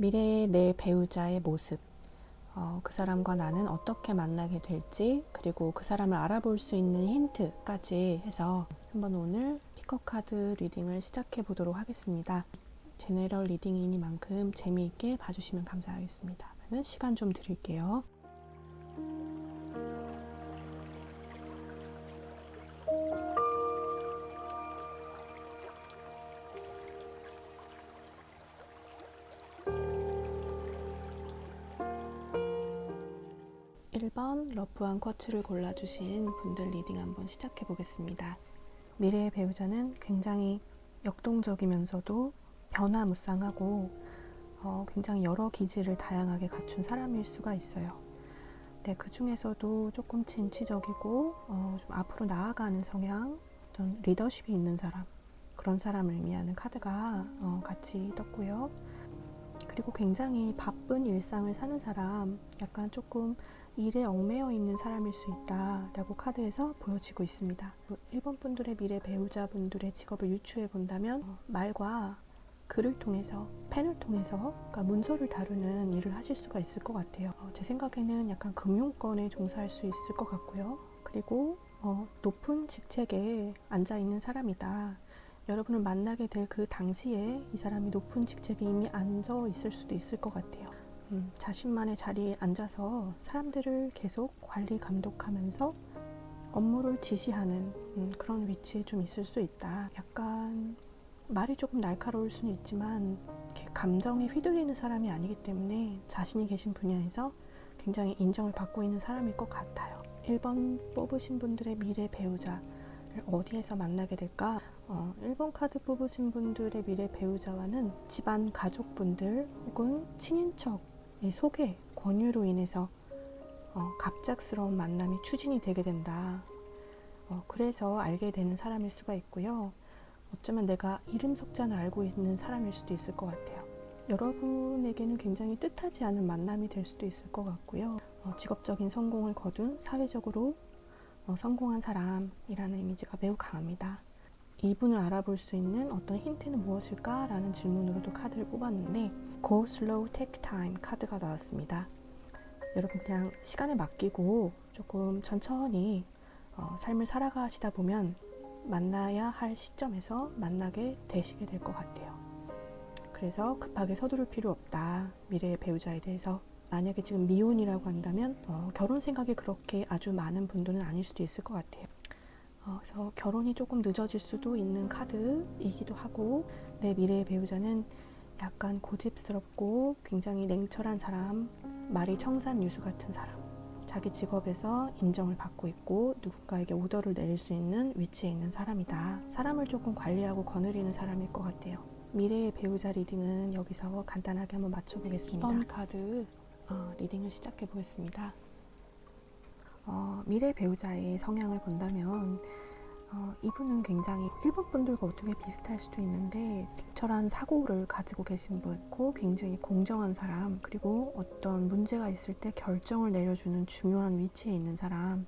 미래의 내 배우자의 모습, 어, 그 사람과 나는 어떻게 만나게 될지, 그리고 그 사람을 알아볼 수 있는 힌트까지 해서 한번 오늘 피커 카드 리딩을 시작해 보도록 하겠습니다. 제네럴 리딩이니만큼 재미있게 봐주시면 감사하겠습니다. 시간 좀 드릴게요. 일번 러프한 쿼츠를 골라주신 분들 리딩 한번 시작해 보겠습니다. 미래의 배우자는 굉장히 역동적이면서도 변화무쌍하고 어, 굉장히 여러 기질을 다양하게 갖춘 사람일 수가 있어요. 네, 그 중에서도 조금 진취적이고 어, 좀 앞으로 나아가는 성향, 어떤 리더십이 있는 사람 그런 사람을 의미하는 카드가 어, 같이 떴고요. 그리고 굉장히 바쁜 일상을 사는 사람, 약간 조금 일에 얽매여 있는 사람일 수 있다라고 카드에서 보여지고 있습니다. 일본 분들의 미래 배우자분들의 직업을 유추해 본다면 어, 말과 글을 통해서 펜을 통해서 그러니까 문서를 다루는 일을 하실 수가 있을 것 같아요. 어, 제 생각에는 약간 금융권에 종사할 수 있을 것 같고요. 그리고 어, 높은 직책에 앉아 있는 사람이다. 여러분을 만나게 될 그 당시에 이 사람이 높은 직책에 이미 앉아 있을 수도 있을 것 같아요. 음, 자신만의 자리에 앉아서 사람들을 계속 관리 감독하면서 업무를 지시하는 음, 그런 위치에 좀 있을 수 있다. 약간 말이 조금 날카로울 수는 있지만 감정에 휘둘리는 사람이 아니기 때문에 자신이 계신 분야에서 굉장히 인정을 받고 있는 사람일 것 같아요. 1번 뽑으신 분들의 미래 배우자를 어디에서 만나게 될까? 어, 1번 카드 뽑으신 분들의 미래 배우자와는 집안 가족분들 혹은 친인척의 소개, 권유로 인해서 어, 갑작스러운 만남이 추진이 되게 된다. 어, 그래서 알게 되는 사람일 수가 있고요. 어쩌면 내가 이름 석자는 알고 있는 사람일 수도 있을 것 같아요. 여러분에게는 굉장히 뜻하지 않은 만남이 될 수도 있을 것 같고요. 어, 직업적인 성공을 거둔 사회적으로 어, 성공한 사람이라는 이미지가 매우 강합니다. 이분을 알아볼 수 있는 어떤 힌트는 무엇일까라는 질문으로도 카드를 뽑았는데 Go Slow Take Time 카드가 나왔습니다. 여러분 그냥 시간에 맡기고 조금 천천히 어, 삶을 살아가시다 보면 만나야 할 시점에서 만나게 되시게 될 것 같아요. 그래서 급하게 서두를 필요 없다. 미래의 배우자에 대해서 만약에 지금 미혼이라고 한다면 어, 결혼 생각이 그렇게 아주 많은 분들은 아닐 수도 있을 것 같아요. 어, 그래서 결혼이 조금 늦어질 수도 있는 카드이기도 하고 내 미래의 배우자는 약간 고집스럽고 굉장히 냉철한 사람, 말이 청산 유수 같은 사람. 자기 직업에서 인정을 받고 있고 누군가에게 오더를 내릴 수 있는 위치에 있는 사람이다. 사람을 조금 관리하고 거느리는 사람일 것 같아요. 미래의 배우자 리딩은 여기서 간단하게 한번 맞춰보겠습니다. 2번 카드 어, 리딩을 시작해 보겠습니다. 어, 미래 배우자의 성향을 본다면 어, 이분은 굉장히 일본 분들과 어떻게 비슷할 수도 있는데 철한 사고를 가지고 계신 분고 굉장히 공정한 사람 그리고 어떤 문제가 있을 때 결정을 내려주는 중요한 위치에 있는 사람이라고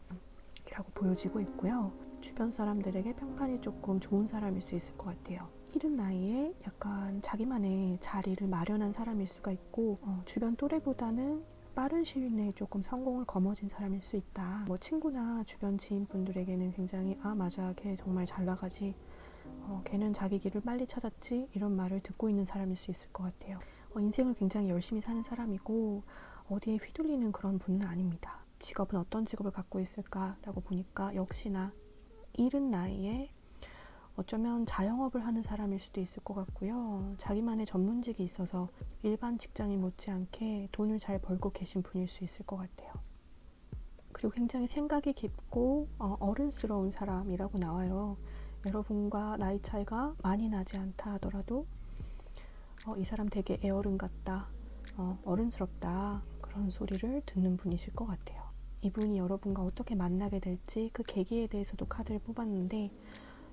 보여지고 있고요. 주변 사람들에게 평판이 조금 좋은 사람일 수 있을 것 같아요. 이른 나이에 약간 자기만의 자리를 마련한 사람일 수가 있고 어, 주변 또래보다는 빠른 시일 내에 조금 성공을 거머쥔 사람일 수 있다. 뭐 친구나 주변 지인분들에게는 굉장히 아 맞아 걔 정말 잘 나가지. 어, 걔는 자기 길을 빨리 찾았지 이런 말을 듣고 있는 사람일 수 있을 것 같아요. 어, 인생을 굉장히 열심히 사는 사람이고 어디에 휘둘리는 그런 분은 아닙니다. 직업은 어떤 직업을 갖고 있을까라고 보니까 역시나 이른 나이에 어쩌면 자영업을 하는 사람일 수도 있을 것 같고요. 자기만의 전문직이 있어서 일반 직장인 못지않게 돈을 잘 벌고 계신 분일 수 있을 것 같아요. 그리고 굉장히 생각이 깊고 어, 른스러운 사람이라고 나와요. 여러분과 나이 차이가 많이 나지 않다 하더라도 어, 이 사람 되게 애어른 같다, 어, 어른스럽다 그런 소리를 듣는 분이실 것 같아요. 이분이 여러분과 어떻게 만나게 될지 그 계기에 대해서도 카드를 뽑았는데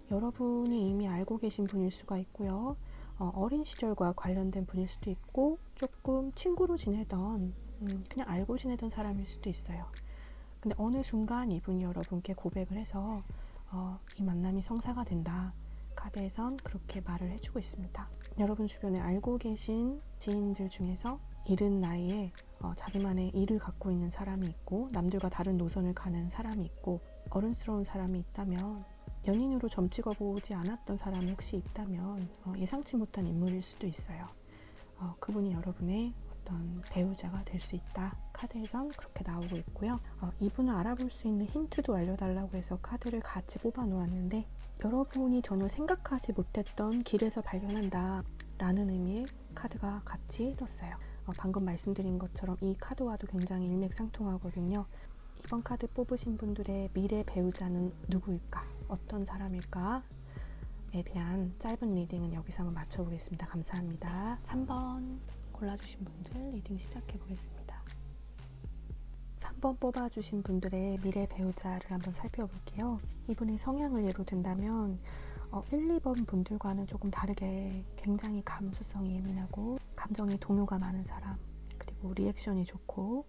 여러분이 이미 알고 계신 분일 수가 있고요. 어, 린 시절과 관련된 분일 수도 있고 조금 친구로 지내던 음, 그냥 알고 지내던 사람일 수도 있어요. 근데 어느 순간 이분이 여러분께 고백을 해서 어, 이 만남이 성사가 된다. 카드에선 그렇게 말을 해주고 있습니다. 여러분 주변에 알고 계신 지인들 중에서 이른 나이에 어, 자기만의 일을 갖고 있는 사람이 있고 남들과 다른 노선을 가는 사람이 있고 어른스러운 사람이 있다면 연인으로 점 찍어 보지 않았던 사람이 혹시 있다면 어, 예상치 못한 인물일 수도 있어요. 어, 그분이 여러분의 어떤 배우자가 될 수 있다. 카드에선 그렇게 나오고 있고요. 어, 이분을 알아볼 수 있는 힌트도 알려달라고 해서 카드를 같이 뽑아 놓았는데 여러분이 전혀 생각하지 못했던 길에서 발견한다 라는 의미의 카드가 같이 떴어요. 어, 방금 말씀드린 것처럼 이 카드와도 굉장히 일맥상통하거든요. 이번 카드 뽑으신 분들의 미래 배우자는 누구일까? 어떤 사람일까? 에 대한 짧은 리딩은 여기서 한번 맞춰보겠습니다. 감사합니다. 3번 골라주신 분들 리딩 시작해 보겠습니다. 3번 뽑아주신 분들의 미래 배우자를 한번 살펴볼게요. 이분의 성향을 예로 든다면 어, 1, 2번 분들과는 조금 다르게 굉장히 감수성이 예민하고 감정이 동요가 많은 사람 그리고 리액션이 좋고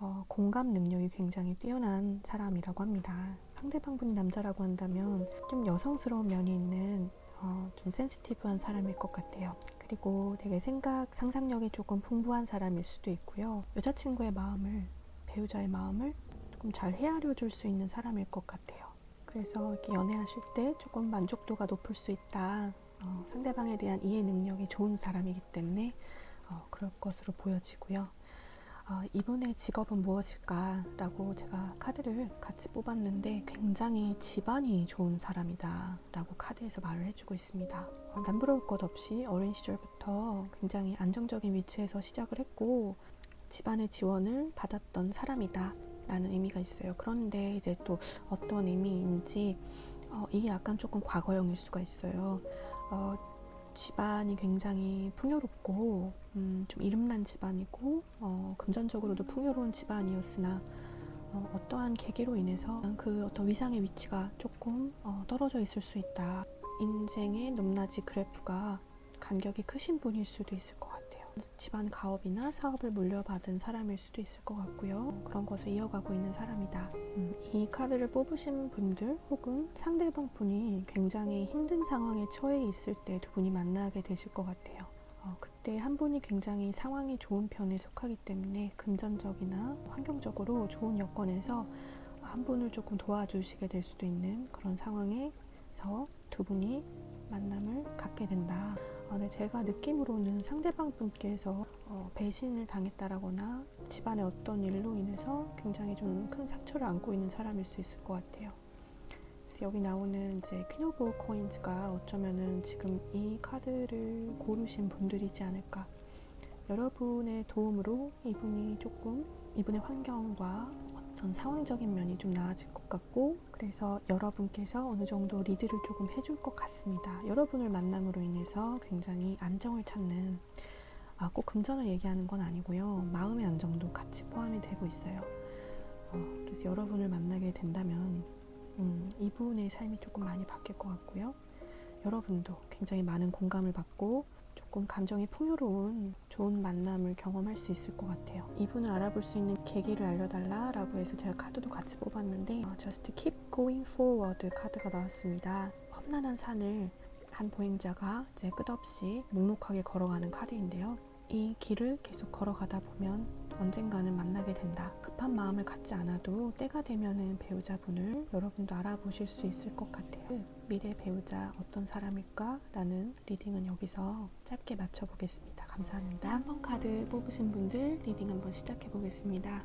어, 공감 능력이 굉장히 뛰어난 사람이라고 합니다. 상대방 분이 남자라고 한다면 좀 여성스러운 면이 있는 어, 좀 센시티브한 사람일 것 같아요. 그리고 되게 생각, 상상력이 조금 풍부한 사람일 수도 있고요. 여자친구의 마음을, 배우자의 마음을 조금 잘 헤아려 줄 수 있는 사람일 것 같아요. 그래서 이렇게 연애하실 때 조금 만족도가 높을 수 있다. 어, 상대방에 대한 이해 능력이 좋은 사람이기 때문에 어, 그럴 것으로 보여지고요. 어, 이분의 직업은 무엇일까 라고 제가 카드를 같이 뽑았는데 굉장히 집안이 좋은 사람이다 라고 카드에서 말을 해주고 있습니다. 어, 남부러울 것 없이 어린 시절부터 굉장히 안정적인 위치에서 시작을 했고 집안의 지원을 받았던 사람이다 라는 의미가 있어요. 그런데 이제 또 어떤 의미인지 어, 이게 약간 조금 과거형일 수가 있어요. 어, 집안이 굉장히 풍요롭고 음, 좀 이름난 집안이고 어, 금전적으로도 풍요로운 집안이었으나 어, 떠한 계기로 인해서 그 어떤 위상의 위치가 조금 어, 떨어져 있을 수 있다. 인생의 높낮이 그래프가 간격이 크신 분일 수도 있을 것 같아요. 집안 가업이나 사업을 물려받은 사람일 수도 있을 것 같고요. 그런 것을 이어가고 있는 사람이다. 음, 이 카드를 뽑으신 분들 혹은 상대방 분이 굉장히 힘든 상황에 처해 있을 때 두 분이 만나게 되실 것 같아요. 어, 그때 한 분이 굉장히 상황이 좋은 편에 속하기 때문에 금전적이나 환경적으로 좋은 여건에서 한 분을 조금 도와주시게 될 수도 있는 그런 상황에서 두 분이 만남을 갖게 된다. 어, 네, 제가 느낌으로는 상대방 분께서 어, 배신을 당했다라거나 집안의 어떤 일로 인해서 굉장히 좀 큰 상처를 안고 있는 사람일 수 있을 것 같아요. 그래서 여기 나오는 이제 퀸 오브 코인즈가 어쩌면은 지금 이 카드를 고르신 분들이지 않을까. 여러분의 도움으로 이분이 조금 이분의 환경과 어떤 상황적인 면이 좀 나아질 것 같고 그래서 여러분께서 어느 정도 리드를 조금 해줄 것 같습니다. 여러분을 만남으로 인해서 굉장히 안정을 찾는 아, 꼭 금전을 얘기하는 건 아니고요. 마음의 안정도 같이 포함이 되고 있어요. 어, 그래서 여러분을 만나게 된다면 음, 이분의 삶이 조금 많이 바뀔 것 같고요. 여러분도 굉장히 많은 공감을 받고 조금 감정이 풍요로운 좋은 만남을 경험할 수 있을 것 같아요. 이분을 알아볼 수 있는 계기를 알려달라 라고 해서 제가 카드도 같이 뽑았는데 어, Just Keep Going Forward 카드가 나왔습니다. 험난한 산을 한 보행자가 이제 끝없이 묵묵하게 걸어가는 카드인데요. 이 길을 계속 걸어가다 보면 언젠가는 만나게 된다. 급한 마음을 갖지 않아도 때가 되면은 배우자분을 여러분도 알아보실 수 있을 것 같아요. 미래 배우자 어떤 사람일까? 라는 리딩은 여기서 짧게 맞춰보겠습니다. 감사합니다. 3번 카드 뽑으신 분들 리딩 한번 시작해 보겠습니다.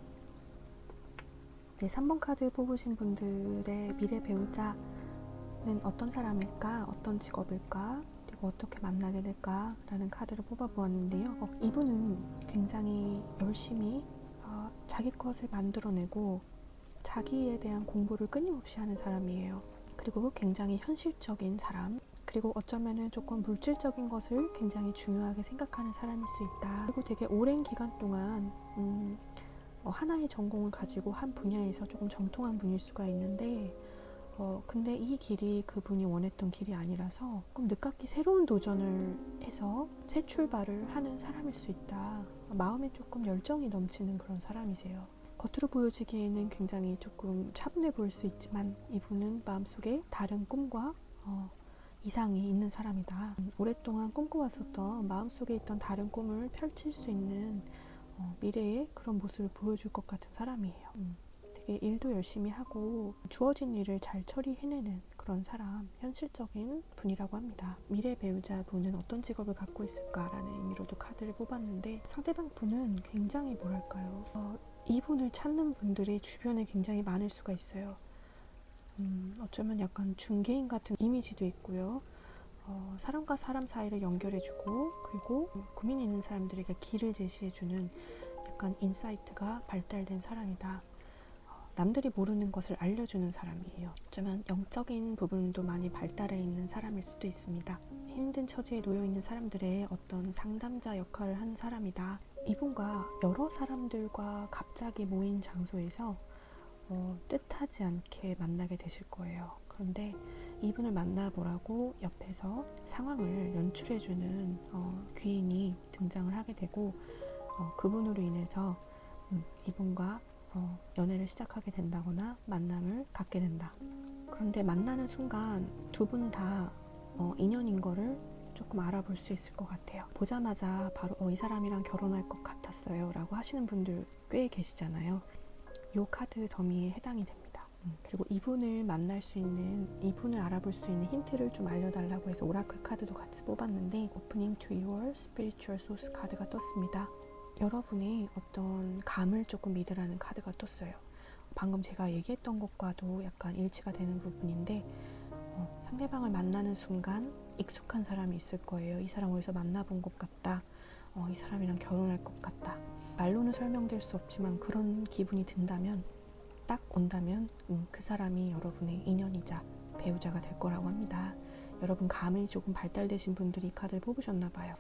네, 3번 카드 뽑으신 분들의 미래 배우자는 어떤 사람일까? 어떤 직업일까? 그리고 어떻게 만나게 될까 라는 카드를 뽑아보았는데요. 어, 이분은 굉장히 열심히 어, 자기 것을 만들어내고 자기에 대한 공부를 끊임없이 하는 사람이에요. 그리고 굉장히 현실적인 사람. 그리고 어쩌면은 조금 물질적인 것을 굉장히 중요하게 생각하는 사람일 수 있다. 그리고 되게 오랜 기간 동안 음, 어, 하나의 전공을 가지고 한 분야에서 조금 정통한 분일 수가 있는데 어, 근데 이 길이 그분이 원했던 길이 아니라서 조금 늦깎이 새로운 도전을 해서 새 출발을 하는 사람일 수 있다. 마음에 조금 열정이 넘치는 그런 사람이세요. 겉으로 보여지기에는 굉장히 조금 차분해 보일 수 있지만 이분은 마음속에 다른 꿈과 어, 이상이 있는 사람이다. 음, 오랫동안 꿈꿔왔었던 마음속에 있던 다른 꿈을 펼칠 수 있는 어, 미래의 그런 모습을 보여줄 것 같은 사람이에요. 음, 일도 열심히 하고 주어진 일을 잘 처리해내는 그런 사람, 현실적인 분이라고 합니다. 미래 배우자분은 어떤 직업을 갖고 있을까라는 의미로도 카드를 뽑았는데 상대방 분은 굉장히 뭐랄까요. 어, 이분을 찾는 분들이 주변에 굉장히 많을 수가 있어요. 음, 어쩌면 약간 중개인 같은 이미지도 있고요. 어, 사람과 사람 사이를 연결해주고 그리고 고민 있는 사람들에게 길을 제시해주는 약간 인사이트가 발달된 사람이다. 어, 남들이 모르는 것을 알려주는 사람이에요. 어쩌면 영적인 부분도 많이 발달해 있는 사람일 수도 있습니다. 힘든 처지에 놓여 있는 사람들의 어떤 상담자 역할을 한 사람이다. 이분과 여러 사람들과 갑자기 모인 장소에서 어, 뜻하지 않게 만나게 되실 거예요. 그런데 이분을 만나보라고 옆에서 상황을 연출해주는 어, 귀인이 등장을 하게 되고 어, 그분으로 인해서 음, 이분과 어, 연애를 시작하게 된다거나 만남을 갖게 된다. 그런데 만나는 순간 두 분다 어, 인연인 거를 조금 알아볼 수 있을 것 같아요. 보자마자 바로 어, 이 사람이랑 결혼할 것 같았어요 라고 하시는 분들 꽤 계시잖아요. 요 카드 더미에 해당이 됩니다. 음, 그리고 이분을 만날 수 있는, 이분을 알아볼 수 있는 힌트를 좀 알려달라고 해서 오라클 카드도 같이 뽑았는데 Opening to Your Spiritual Source 카드가 떴습니다. 여러분의 어떤 감을 조금 믿으라는 카드가 떴어요. 방금 제가 얘기했던 것과도 약간 일치가 되는 부분인데 어, 상대방을 만나는 순간 익숙한 사람이 있을 거예요. 이 사람 어디서 만나본 것 같다. 어, 이 사람이랑 결혼할 것 같다. 말로는 설명될 수 없지만 그런 기분이 든다면 딱 온다면 음, 그 사람이 여러분의 인연이자 배우자가 될 거라고 합니다. 여러분 감이 조금 발달되신 분들이 이 카드를 뽑으셨나 봐요.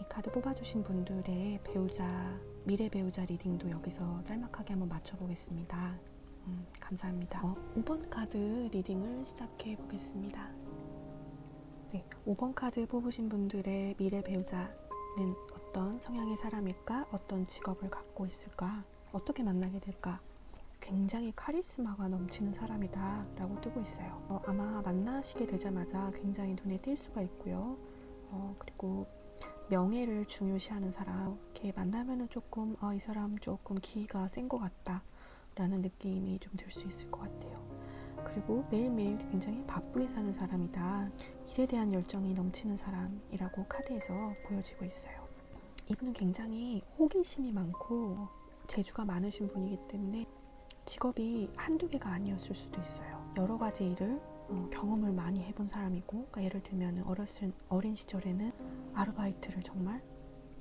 이 카드 뽑아주신 분들의 배우자 미래 배우자 리딩도 여기서 짤막하게 한번 맞춰보겠습니다. 음, 감사합니다. 어, 5번 카드 리딩을 시작해 보겠습니다. 네, 5번 카드 뽑으신 분들의 미래 배우자는 어떤 성향의 사람일까? 어떤 직업을 갖고 있을까? 어떻게 만나게 될까? 굉장히 카리스마가 넘치는 사람이다 라고 뜨고 있어요. 어, 아마 만나시게 되자마자 굉장히 눈에 띌 수가 있고요. 어, 그리고 명예를 중요시하는 사람, 이렇게 만나면은 조금, 어, 이 사람 조금 기가 센 것 같다 라는 느낌이 좀 들 수 있을 것 같아요. 그리고 매일매일 굉장히 바쁘게 사는 사람이다. 일에 대한 열정이 넘치는 사람이라고 카드에서 보여지고 있어요. 이분은 굉장히 호기심이 많고 재주가 많으신 분이기 때문에 직업이 한두 개가 아니었을 수도 있어요. 여러 가지 일을 어, 경험을 많이 해본 사람이고, 그러니까 예를 들면 어렸을 어린 시절에는 아르바이트를 정말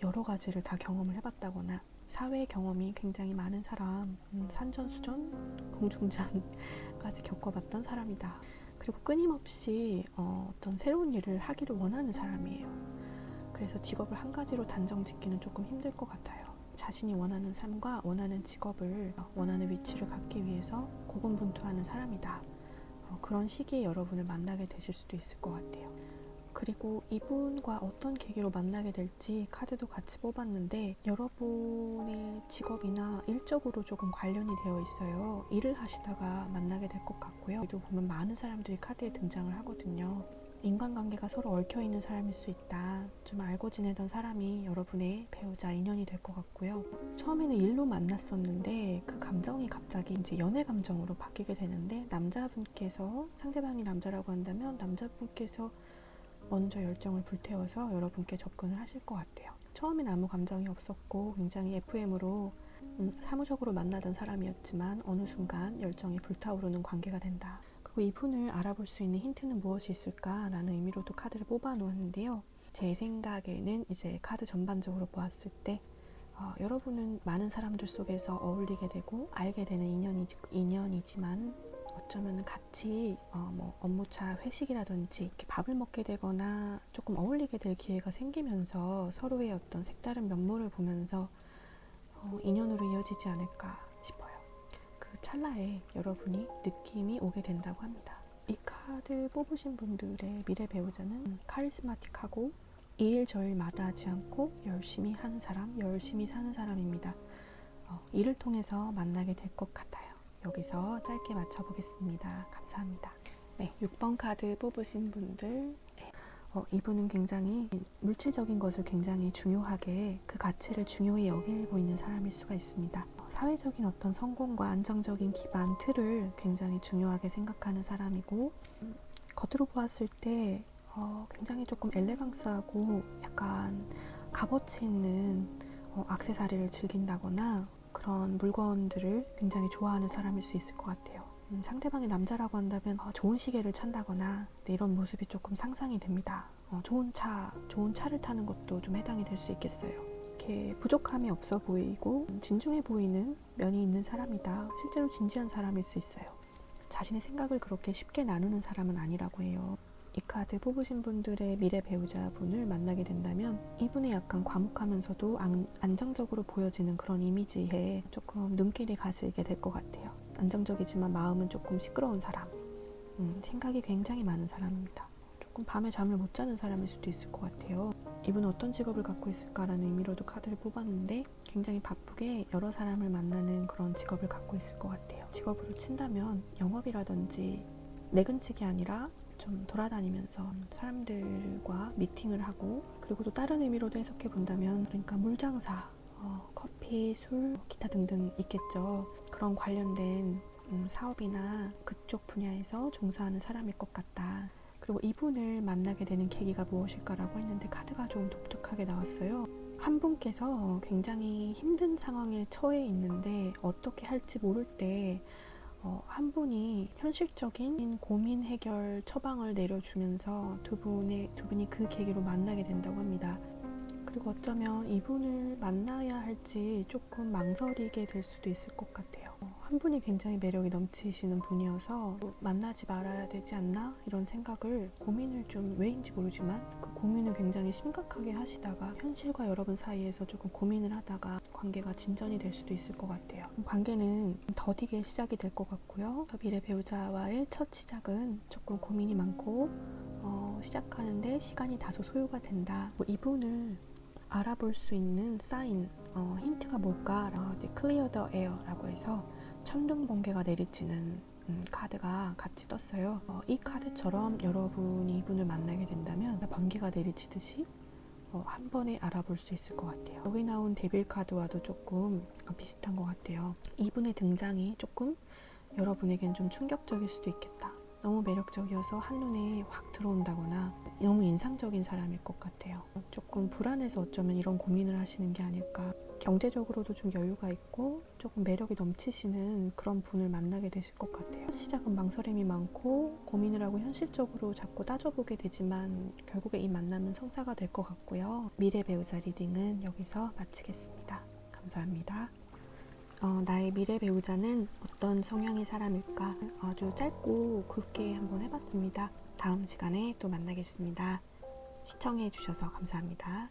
여러 가지를 다 경험을 해봤다거나 사회 경험이 굉장히 많은 사람, 음, 산전수전, 공중전까지 겪어봤던 사람이다. 그리고 끊임없이 어, 어떤 새로운 일을 하기를 원하는 사람이에요. 그래서 직업을 한 가지로 단정 짓기는 조금 힘들 것 같아요. 자신이 원하는 삶과 원하는 직업을 어, 원하는 위치를 갖기 위해서 고군분투하는 사람이다. 어, 그런 시기에 여러분을 만나게 되실 수도 있을 것 같아요. 그리고 이분과 어떤 계기로 만나게 될지 카드도 같이 뽑았는데 여러분의 직업이나 일적으로 조금 관련이 되어 있어요. 일을 하시다가 만나게 될 것 같고요. 여기도 보면 많은 사람들이 카드에 등장을 하거든요. 인간관계가 서로 얽혀 있는 사람일 수 있다. 좀 알고 지내던 사람이 여러분의 배우자 인연이 될 것 같고요. 처음에는 일로 만났었는데 그 감정이 갑자기 이제 연애 감정으로 바뀌게 되는데 남자분께서 상대방이 남자라고 한다면 남자분께서 먼저 열정을 불태워서 여러분께 접근을 하실 것 같아요. 처음엔 아무 감정이 없었고 굉장히 FM으로 음, 사무적으로 만나던 사람이었지만 어느 순간 열정이 불타오르는 관계가 된다. 그리고 이분을 알아볼 수 있는 힌트는 무엇이 있을까라는 의미로도 카드를 뽑아 놓았는데요. 제 생각에는 이제 카드 전반적으로 보았을 때 어, 여러분은 많은 사람들 속에서 어울리게 되고 알게 되는 인연이, 인연이지만 어쩌면 같이 어, 뭐 업무차 회식이라든지 이렇게 밥을 먹게 되거나 조금 어울리게 될 기회가 생기면서 서로의 어떤 색다른 면모를 보면서 어, 인연으로 이어지지 않을까. 그 찰나에 여러분이 느낌이 오게 된다고 합니다. 이 카드 뽑으신 분들의 미래 배우자는 카리스마틱하고 이일 저일 마다하지 않고 열심히 하는 사람, 열심히 사는 사람입니다. 어, 일을 통해서 만나게 될 것 같아요. 여기서 짧게 맞춰보겠습니다. 감사합니다. 네, 6번 카드 뽑으신 분들 어, 이분은 굉장히 물질적인 것을 굉장히 중요하게 그 가치를 중요히 여기고 있는 사람일 수가 있습니다. 어, 사회적인 어떤 성공과 안정적인 기반 틀을 굉장히 중요하게 생각하는 사람이고 음, 겉으로 보았을 때 어, 굉장히 조금 엘레강스하고 약간 값어치 있는 어, 악세사리를 즐긴다거나 그런 물건들을 굉장히 좋아하는 사람일 수 있을 것 같아요. 음, 상대방이 남자라고 한다면 어, 좋은 시계를 찬다거나 네, 이런 모습이 조금 상상이 됩니다. 어, 좋은 차, 좋은 차를 타는 것도 좀 해당이 될 수 있겠어요. 이렇게 부족함이 없어 보이고 음, 진중해 보이는 면이 있는 사람이다. 실제로 진지한 사람일 수 있어요. 자신의 생각을 그렇게 쉽게 나누는 사람은 아니라고 해요. 이 카드 뽑으신 분들의 미래 배우자분을 만나게 된다면 이분의 약간 과묵하면서도 안, 안정적으로 보여지는 그런 이미지에 조금 눈길이 가시게 될 것 같아요. 안정적이지만 마음은 조금 시끄러운 사람. 음, 생각이 굉장히 많은 사람입니다. 조금 밤에 잠을 못 자는 사람일 수도 있을 것 같아요. 이분은 어떤 직업을 갖고 있을까라는 의미로도 카드를 뽑았는데 굉장히 바쁘게 여러 사람을 만나는 그런 직업을 갖고 있을 것 같아요. 직업으로 친다면 영업이라든지 내근직이 아니라 좀 돌아다니면서 사람들과 미팅을 하고 그리고 또 다른 의미로도 해석해 본다면 그러니까 물장사, 어, 커피, 술, 기타 등등 있겠죠. 그런 관련된 음, 사업이나 그쪽 분야에서 종사하는 사람일 것 같다. 그리고 이분을 만나게 되는 계기가 무엇일까라고 했는데 카드가 좀 독특하게 나왔어요. 한 분께서 굉장히 힘든 상황에 처해 있는데 어떻게 할지 모를 때 어, 한 분이 현실적인 고민 해결 처방을 내려주면서 두 분의 두 분이 그 계기로 만나게 된다고 합니다. 그리고 어쩌면 이분을 만나야 할지 조금 망설이게 될 수도 있을 것 같아요. 어, 한 분이 굉장히 매력이 넘치시는 분이어서 만나지 말아야 되지 않나 이런 생각을 고민을 좀 왜인지 모르지만 그 고민을 굉장히 심각하게 하시다가 현실과 여러분 사이에서 조금 고민을 하다가 관계가 진전이 될 수도 있을 것 같아요. 관계는 더디게 시작이 될 것 같고요. 미래 배우자와의 첫 시작은 조금 고민이 많고 어, 시작하는데 시간이 다소 소요가 된다. 뭐 이분을 알아볼 수 있는 사인, 어, 힌트가 뭘까? 어, Clear the Air라고 해서 천둥 번개가 내리치는 음, 카드가 같이 떴어요. 어, 이 카드처럼 여러분이 이분을 만나게 된다면 번개가 내리치듯이 어, 한 번에 알아볼 수 있을 것 같아요. 여기 나온 데빌 카드와도 조금 비슷한 것 같아요. 이분의 등장이 조금 여러분에겐 좀 충격적일 수도 있겠다. 너무 매력적이어서 한눈에 확 들어온다거나 너무 인상적인 사람일 것 같아요. 조금 불안해서 어쩌면 이런 고민을 하시는 게 아닐까. 경제적으로도 좀 여유가 있고 조금 매력이 넘치시는 그런 분을 만나게 되실 것 같아요. 시작은 망설임이 많고 고민을 하고 현실적으로 자꾸 따져보게 되지만 결국에 이 만남은 성사가 될 것 같고요. 미래 배우자 리딩은 여기서 마치겠습니다. 감사합니다. 어, 나의 미래 배우자는 어떤 성향의 사람일까 아주 짧고 굵게 한번 해봤습니다. 다음 시간에 또 만나겠습니다. 시청해 주셔서 감사합니다.